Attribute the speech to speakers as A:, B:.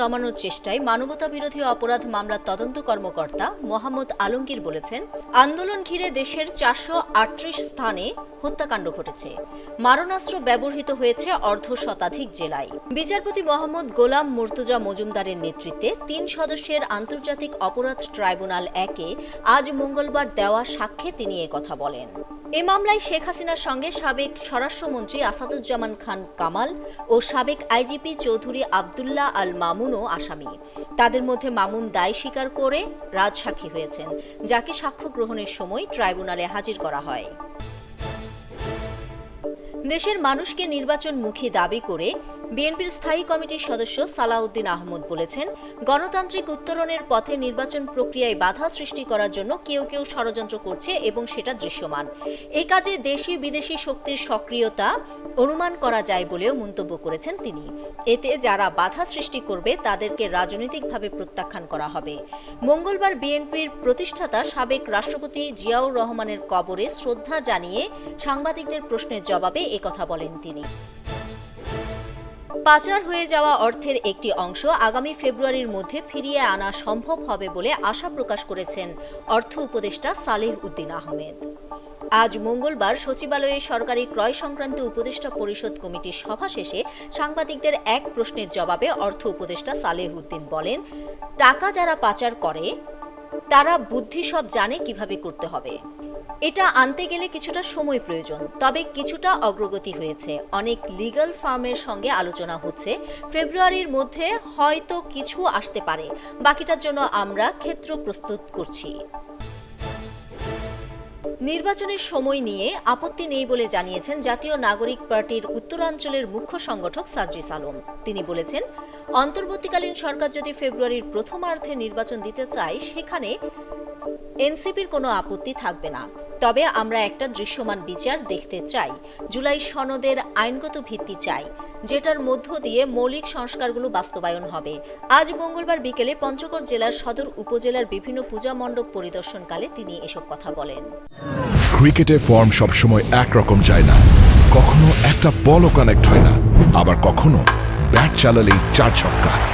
A: দমানোর চেষ্টায় মানবতা বিরোধী অপরাধ মামলার তদন্ত কর্মকর্তা মোহাম্মদ আলমগীর বলেছেন, আন্দোলন ঘিরে দেশের চারশো স্থানে হত্যাকাণ্ড ঘটেছে। মারণাস্ত্র ব্যবহৃত হয়েছে অর্ধ শতাধিক জেলায়। বিচারপতি মোহাম্মদ গোলাম মুর্তুজা মজুমদারের নেতৃত্বে তিন সদস্যের আন্তর্জাতিক অপরাধ ট্রাইব্যুনাল একে আজ মঙ্গলবার দেওয়া সাক্ষ্যে তিনি কথা বলেন। এ মামলায় শেখ হাসিনার সঙ্গে সাবেক স্বরাষ্ট্রমন্ত্রী আসাদুজ্জামান খান কামাল ও সাবেক আইজিপি চৌধুরী আবদুল্লাহ আল মামুনও আসামি। তাদের মধ্যে মামুন দায় স্বীকার করে রাজসাক্ষী হয়েছেন, যাকে সাক্ষ্য গ্রহণের সময় ট্রাইব্যুনালে হাজির করা হয়। দেশের মানুষকে নির্বাচনমুখী দাবি করে বিএনপির স্থায়ী কমিটির সদস্য সালাউদ্দিন আহমদ বলেছেন, গণতান্ত্রিক উত্তরণের পথে নির্বাচন প্রক্রিয়ায় বাধা সৃষ্টি করার জন্য কেউ কেউ ষড়যন্ত্র করছে এবং সেটা দৃশ্যমান। এ কাজে দেশি বিদেশি শক্তির সক্রিয়তা অনুমান করা যায় বলেও মন্তব্য করেছেন তিনি। এতে যারা বাধা সৃষ্টি করবে, তাদেরকে রাজনৈতিকভাবে প্রত্যাখ্যান করা হবে। মঙ্গলবার বিএনপির প্রতিষ্ঠাতা সাবেক রাষ্ট্রপতি জিয়াউর রহমানের কবরে শ্রদ্ধা জানিয়ে সাংবাদিকদের প্রশ্নের জবাবে একথা বলেন তিনি। পাচার হয়ে যাওয়া অর্থের একটি অংশ আগামী ফেব্রুয়ারির মধ্যে ফিরিয়ে আনা সম্ভব হবে বলে আশা প্রকাশ করেছেন অর্থ উপদেষ্টা সালেহ উদ্দিন আহমেদ। আজ মঙ্গলবার সচিবালয়ে সরকারি ক্রয় সংক্রান্ত উপদেষ্টা পরিষদ কমিটির সভা শেষে সাংবাদিকদের এক প্রশ্নের জবাবে অর্থ উপদেষ্টা সালেহ উদ্দিন বলেন, টাকা যারা পাচার করে, তারা বুদ্ধি সব জানে কীভাবে করতে হবে। এটা আনতে গেলে কিছুটা সময় প্রয়োজন, তবে কিছুটা অগ্রগতি হয়েছে। অনেক লিগ্যাল ফার্মের সঙ্গে আলোচনা হচ্ছে। ফেব্রুয়ারির মধ্যে হয়তো কিছু আসতে পারে। বাকিটার জন্য আমরা ক্ষেত্র প্রস্তুত করছি। নির্বাচনের সময় নিয়ে আপত্তি নেই বলে জানিয়েছেন জাতীয় নাগরিক পার্টির উত্তরাঞ্চলের মুখ্য সংগঠক সাজ্জিস আলম। তিনি বলেছেন, অন্তর্বর্তীকালীন সরকার যদি ফেব্রুয়ারির প্রথমার্ধে নির্বাচন দিতে চায়, সেখানে এনসিপির কোনো আপত্তি থাকবে না। তবে আমরা একটা দৃশ্যমান বিচার দেখতে চাই। জুলাই সনদের আইনগত ভিত্তি চাই, যেটার মধ্য দিয়ে মৌলিক সংস্কারগুলো বাস্তবায়ন হবে। আজ মঙ্গলবার বিকেলে পঞ্চগড় জেলার সদর উপজেলার বিভিন্ন পূজা মণ্ডপ পরিদর্শনকালে তিনি এসব কথা বলেন।
B: ক্রিকেটে ফর্ম সবসময় একরকম যায় না। কখনো একটা বলও কানেক্ট হয় না। আবার কখনো ব্যাট চালালেই চার ছক্কা।